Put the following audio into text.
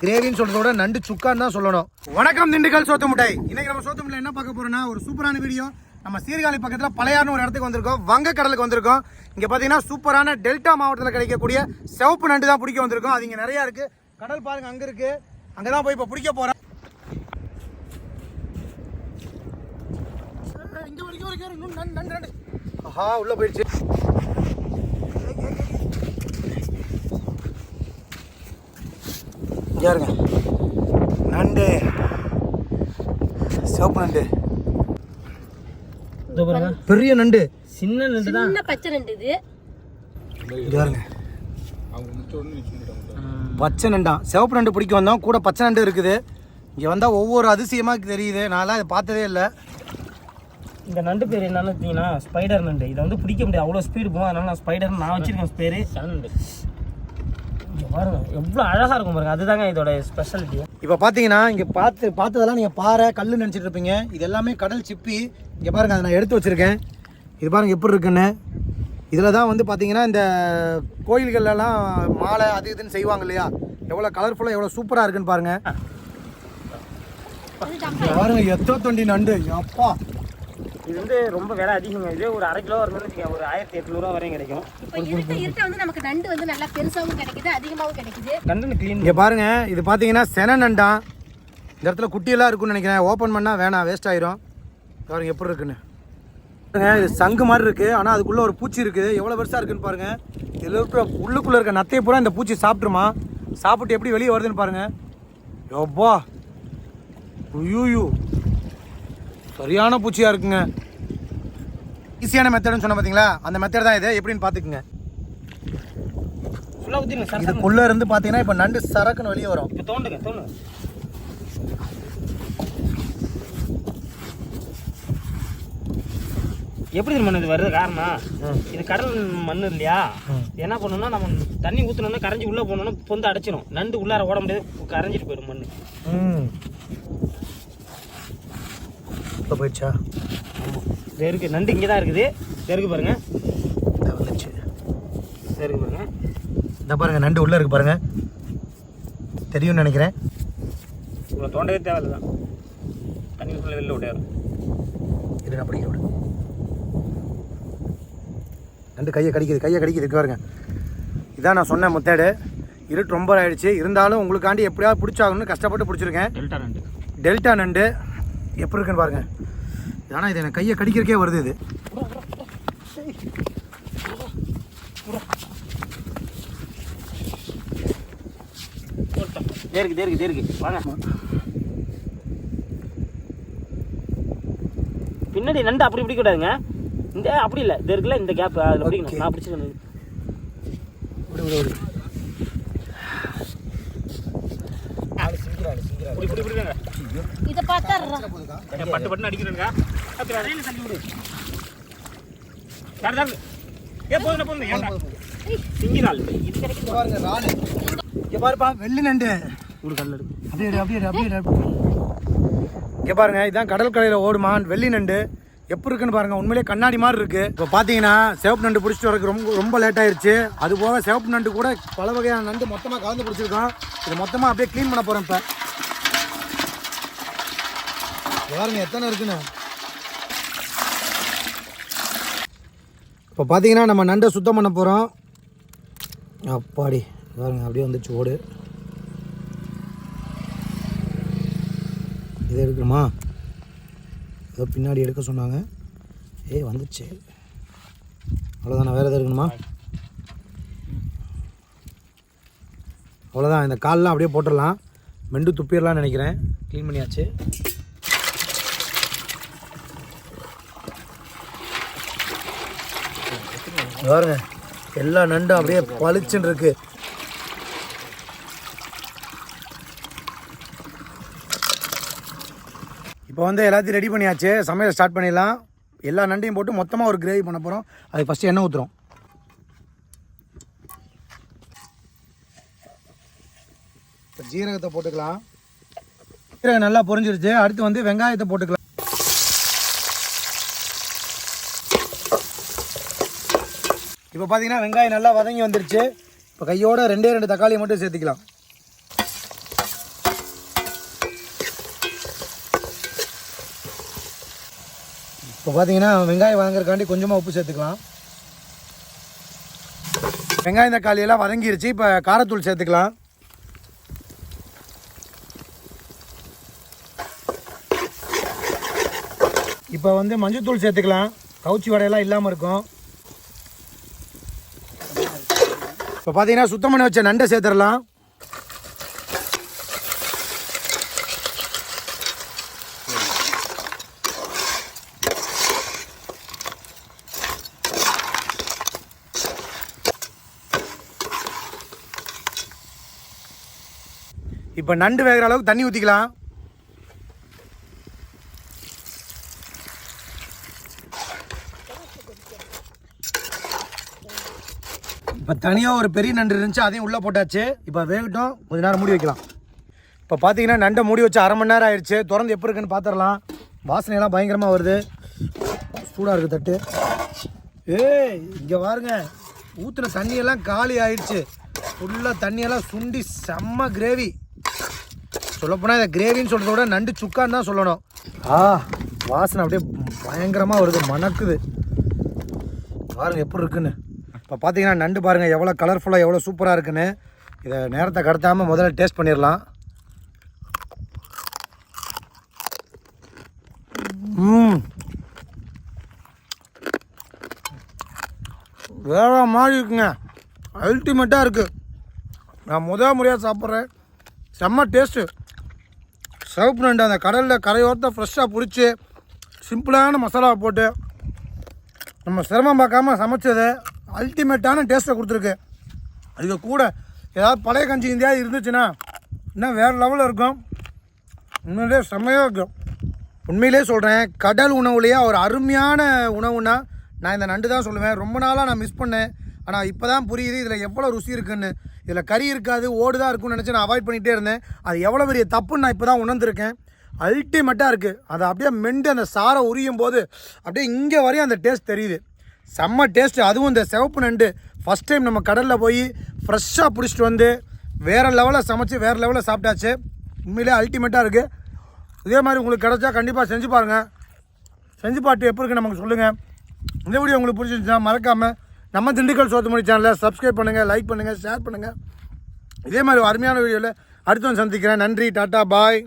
கிரேவின்னு சொல்றத விட நண்டு சுக்கான்னு தான் சொல்லணும். வணக்கம் திண்டுக்கல் சோத்து முட்டை. இன்னைக்கு நம்ம சோத்து முட்டை என்ன பார்க்க போறோம்னா ஒரு சூப்பரான வீடியோ. நம்ம சீர்காழி பக்கத்துல பழையார்னு ஒரு இடத்துக்கு வந்திருக்கோம். வங்க கடலுக்கு வந்திருக்கோம். இங்க பாத்தீங்கன்னா சூப்பரான டெல்டா மாவட்டத்தில் கிடைக்கக்கூடிய சிவப்பு நண்டு தான் பிடிக்க வந்திருக்கோம். அது இங்க நிறைய இருக்கு. கடல் பாருங்க அங்க இருக்கு. அங்கதான் போய் இப்ப பிடிக்க போகிறேன் இங்க வரைக்கும் வரைக்கும் நண்டு நண்டு நண்டு. ஆஹா உள்ள போயிடுச்சு. இங்க இருங்க. நண்டு. சிவப்பு நண்டு. பாருங்க. பெரிய நண்டு. சின்ன நண்டு தான் சின்ன பச்சை நண்டு இது. இங்க பாருங்க பச்சை நண்டா. சிவப்பு நண்டு பிடிக்க வந்தோம் கூட பச்சை நண்டு இருக்குது. இங்கே வந்தால் ஒவ்வொரு அதிசயமாக தெரியுது. நான்லாம் இதை பார்த்ததே இல்லை. இந்த நண்டு பேர் என்னன்னு பார்த்தீங்கன்னா ஸ்பைடர் நண்டு. இதை வந்து பிடிக்க முடியாது. அவ்வளோ ஸ்பீடு போகும். அதனால நான் ஸ்பைடர் நான் வச்சிருக்கேன் பேர் நண்டு. பாருங்க எவ்வளோ அழகாக இருக்கும் பாருங்க. அதுதாங்க இதோட ஸ்பெஷாலிட்டி இப்போ பார்த்தீங்கன்னா இங்கே பார்த்து பார்த்ததெல்லாம் நீங்கள் பாறை கல் நினச்சிட்டு இருப்பீங்க. இது எல்லாமே கடல் சிப்பி. இங்கே பாருங்க அதை நான் எடுத்து வச்சுருக்கேன். இது பாருங்க எப்படி இருக்குன்னு. இதில் தான் வந்து பார்த்தீங்கன்னா இந்த கோயில்கள்லாம் மாலை அது இதுன்னு செய்வாங்க இல்லையா? எவ்வளோ கலர்ஃபுல்லாக எவ்வளோ சூப்பராக இருக்குன்னு பாருங்க. இங்க பாருங்க எத்தனை தொண்டி நண்டு. அப்பா இது வந்து ரொம்ப விலை அதிகங்க. இதே ஒரு அரை கிலோ வச்சுக்கோங்க. ஒரு ஆயிரத்தி எட்நூறுவா வரையும் கிடைக்கும். இப்போ இருக்க இருக்க வந்து நமக்கு நண்டு வந்து நல்லா பெருசாவும் கிடைக்குது அதிகமாவும் கிடைக்குது. நண்டு க்ளீன் இங்கே பாருங்க இது பார்த்தீங்கன்னா சென நண்டா. இந்த இடத்துல குட்டியெல்லாம் இருக்குன்னு நினைக்கிறேன். ஓப்பன் பண்ணால் வேணாம் வேஸ்ட் ஆயிரும். பாருங்க எப்படி இருக்குன்னு. இது சங்கு மாதிரி இருக்கு. ஆனால் அதுக்குள்ள ஒரு பூச்சி இருக்குது எவ்வளோ பெருசாக இருக்குன்னு பாருங்க. இதில் இருக்கிற உள்ளுக்குள்ள இருக்க நத்தையை பூரா இந்த பூச்சி சாப்பிட்ருமா சாப்பிட்டு எப்படி வெளியே வருதுன்னு பாருங்க. யப்பா. ஐயூ சரியான பூச்சியாக இருக்குங்க. ஈஸியான மெத்தடுன்னு சொன்ன பார்த்தீங்களா அந்த மெத்தட் தான் இது. எப்படின்னு பார்த்துக்குங்க இதுக்குள்ளே இருந்து பார்த்தீங்கன்னா இப்போ நண்டு சரக்குன்னு வெளியே வரும். இப்போ தோண்டுங்க தோண்டுங்க. எப்படி தெரியுமா இது வருது காரணம்? இது கடல் மண் இல்லையா? என்ன பண்ணணும்னா நம்ம தண்ணி ஊற்றணும்னா கரைஞ்சி உள்ளே போனோம்னா பொந்து அடைச்சிடும் நண்டு உள்ளார ஓட முடியாது கரைஞ்சிட்டு போயிடும் மண் இப்போ போயிடுச்சா? இது இருக்கு நண்டு இங்கே தான் இருக்குது. இது இருக்கு பாருங்க. இந்த வந்துச்சு. இது இருக்கு பாருங்க. இந்த பாருங்க நண்டு உள்ளே இருக்கு பாருங்க. தெரியும்னு நினைக்கிறேன். இவ்வளோ தோண்டவே தேவையில்லை. தான் தண்ணி ஃபுல்லாக வெளில விட்டாரு இது நான் பிடிக்க விடு. நண்டு கையை கடிக்குது கையை கடிக்குது. இருக்கு பாருங்க. இதான் நான் சொன்ன முத்தேடு. இருட்டு ரொம்ப ஆயிடுச்சு. இருந்தாலும் உங்களுக்காண்டி எப்படியாவது பிடிச்சாகணும்னு கஷ்டப்பட்டு பிடிச்சிருக்கேன். டெல்டா நண்டு. டெல்டா நண்டு. எப்படி இருக்குன்னு பாருங்க. ஆனால் இது எனக்கு கையை கடிக்கிறக்கே வருது இது. தேருக்கு தேருக்கு தேருக்கு. வாங்க. பின்னாடி நண்டு அப்படி பிடிக்க கூடாதுங்க இந்த அப்படி இல்லை. இது இருக்குல்ல இந்த கேப் அதில் பிடிக்கணும். நான் பிடிச்சிருக்கேன் இப்படி இப்படி பிடிக்கங்க இதை பார்த்தா பட்டு பட்டு அடிக்கிறேங்க தள்ளி விடு. சார் சார் ஏ போதும் போதும் ஏன்டா? சிங்கி நாள் இது கிடைக்குது பாருங்க ராடு இங்கே பாருப்பா வெள்ளி நண்டு. ஒரு கல் இருக்கு அப்படியே அப்படியே அப்படியே. இங்க பாருங்க இதான் கடல் கரையில் ஓடுமா வெள்ளி நண்டு. எப்படி இருக்குன்னு பாருங்க உண்மையிலேயே கண்ணாடி மாதிரி இருக்கு. இப்போ பார்த்தீங்கன்னா சிவப்பு நண்டு பிடிச்சிட்டு வரக்கு ரொம்ப ரொம்ப லேட் ஆயிருச்சு. அது போக சிவப்பு நண்டு கூட பல வகையான நண்டு மொத்தமாக கலந்து பிடிச்சிருக்கோம். இது மொத்தமாக அப்படியே க்ளீன் பண்ண போகிறேன் இப்போ. பாருங்க எத்தனை இருக்குன்னு. இப்போ பார்த்தீங்கன்னா நம்ம நண்டை சுத்தம் பண்ண போகிறோம் அப்பாடி பாருங்க அப்படியே வந்துச்சு ஓடு. இது எடுக்கணுமா? ஏதோ பின்னாடி எடுக்க சொன்னாங்க. ஏய் வந்துச்சு. அவ்வளோதானே வேறு எதாவது இருக்கணுமா அவ்வளோதான் இந்த கால்லாம் அப்படியே போட்டுடலாம். மெண்டு துப்பிடலாம்னு நினைக்கிறேன். க்ளீன் பண்ணியாச்சு. பாருங்க எல்லா நண்டும் அப்படியே பளிச்சுன்னு இருக்கு. இப்போ வந்து எல்லாத்தையும் ரெடி பண்ணியாச்சு. சமையல் ஸ்டார்ட் பண்ணிடலாம். எல்லா நண்டையும் போட்டு மொத்தமாக ஒரு கிரேவி பண்ண போகிறோம் அதுக்கு ஃபஸ்ட்டு எண்ணெய் ஊற்றுறோம் இப்போ ஜீரகத்தை போட்டுக்கலாம். ஜீரகம் நல்லா பொரிஞ்சிருச்சு. அடுத்து வந்து வெங்காயத்தை போட்டுக்கலாம். இப்போ பார்த்தீங்கன்னா வெங்காயம் நல்லா வதங்கி வந்துருச்சு. இப்போ கையோட ரெண்டே ரெண்டு தக்காளியை மட்டும் சேர்த்துக்கலாம். இப்போ பார்த்தீங்கன்னா வெங்காயம் வதங்குறதுக்காண்டி கொஞ்சமாக உப்பு சேர்த்துக்கலாம். வெங்காயம் தக்காளியெல்லாம் வதங்கிருச்சு. இப்போ காரத்தூள் சேர்த்துக்கலாம். இப்போ வந்து மஞ்சத்தூள் சேர்த்துக்கலாம். கவுச்சி வடையெல்லாம் இல்லாமல் இருக்கும். இப்போ பார்த்தீங்கன்னா சுத்தம் பண்ணி வச்ச நண்டை சேர்த்துடலாம். இப்போ நண்டு வேகிற அளவுக்கு தண்ணி ஊற்றிக்கலாம் இப்போ தனியாக ஒரு பெரிய நண்டு இருந்துச்சு அதையும் உள்ளே போட்டாச்சு. இப்போ வேகட்டும் கொஞ்ச நேரம் மூடி வைக்கலாம். இப்போ பார்த்தீங்கன்னா நண்டை மூடி வச்சு அரை மணி நேரம் ஆயிடுச்சு. திறந்து எப்படி இருக்குன்னு பார்த்துடலாம் வாசனையெல்லாம் பயங்கரமாக வருது. சூடாக இருக்குது தட்டு. ஏய் இங்கே பாருங்க. ஊற்றின தண்ணியெல்லாம் காலி ஆயிடுச்சு. ஃபுல்லாக தண்ணியெல்லாம் சுண்டி செம்ம கிரேவி சொல்லப்போனால் இதை கிரேவின்னு சொல்கிறத விட நண்டு சுக்கான்னு தான் சொல்லணும். ஆ வாசனை அப்படியே பயங்கரமாக வருது மணக்குது. பாருங்க எப்படி இருக்குன்னு. இப்போ பார்த்தீங்கன்னா நண்டு பாருங்கள் எவ்வளோ கலர்ஃபுல்லாக எவ்வளோ சூப்பராக இருக்குன்னு. இதை நேரத்தை கடத்தாமல் முதல்ல டேஸ்ட் பண்ணிடலாம். வேற மாதிரி இருக்குங்க. அல்டிமேட்டாக இருக்குது நான் முதல் முறையாக சாப்பிட்றேன். செம்ம டேஸ்ட்டு சிவப்பு நண்டு அந்த கடலில் கரையோரத்தை ஃப்ரெஷ்ஷாக பிடிச்சி சிம்பிளான மசாலாவை போட்டு நம்ம சிரமம் பார்க்காம சமைச்சது அல்டிமேட்டான டேஸ்ட்டை கொடுத்துருக்கு. இது கூட ஏதாவது பழைய கஞ்சி இந்தியா இருந்துச்சுன்னா இன்னும் வேறு லெவலில் இருக்கும். உண்மையிலே செம்மையாக இருக்கும். உண்மையிலே சொல்கிறேன் கடல் உணவுலேயே ஒரு அருமையான உணவுனா நான் இந்த நண்டு தான் சொல்லுவேன். ரொம்ப நாளாக நான் மிஸ் பண்ணேன். ஆனால் இப்போ தான் புரியுது இதில் எவ்வளோ ருசி இருக்குன்னு. இதில் கறி இருக்காது ஓடு தான் இருக்கும்னு நினச்சி நான் அவாய்ட் பண்ணிகிட்டே இருந்தேன். அது எவ்வளோ பெரிய தப்புன்னு நான் இப்போ தான் உணர்ந்திருக்கேன். அல்டிமேட்டாக இருக்குது அதை அப்படியே மெண்டு அந்த சாரை உரியும் போது அப்படியே இங்கே வரையும் அந்த டேஸ்ட் தெரியுது. செம்ம டேஸ்ட் அதுவும் இந்த சிவப்பு நண்டு. ஃபஸ்ட் டைம் நம்ம கடலில் போய் ஃப்ரெஷ்ஷாக பிடிச்சிட்டு வந்து வேறு லெவலில் சமைச்சு வேறு லெவலில் சாப்பிட்டாச்சு. உண்மையிலே அல்டிமேட்டாக இருக்குது இதே மாதிரி உங்களுக்கு கிடச்சா கண்டிப்பாக செஞ்சு பாருங்கள் செஞ்சு பார்த்து எப்படி இருக்குன்னு நமக்கு சொல்லுங்கள் இந்த வீடியோ உங்களுக்கு பிடிச்சிருந்துச்சுன்னா மறக்காமல் நம்ம திண்டுக்கல் சோத்துமொழி சேனலை சப்ஸ்கிரைப் பண்ணுங்கள் லைக் பண்ணுங்கள் ஷேர் பண்ணுங்கள் இதே மாதிரி அருமையான வீடியோவில் அடுத்தவன் சந்திக்கிறேன். நன்றி டாட்டா பாய்.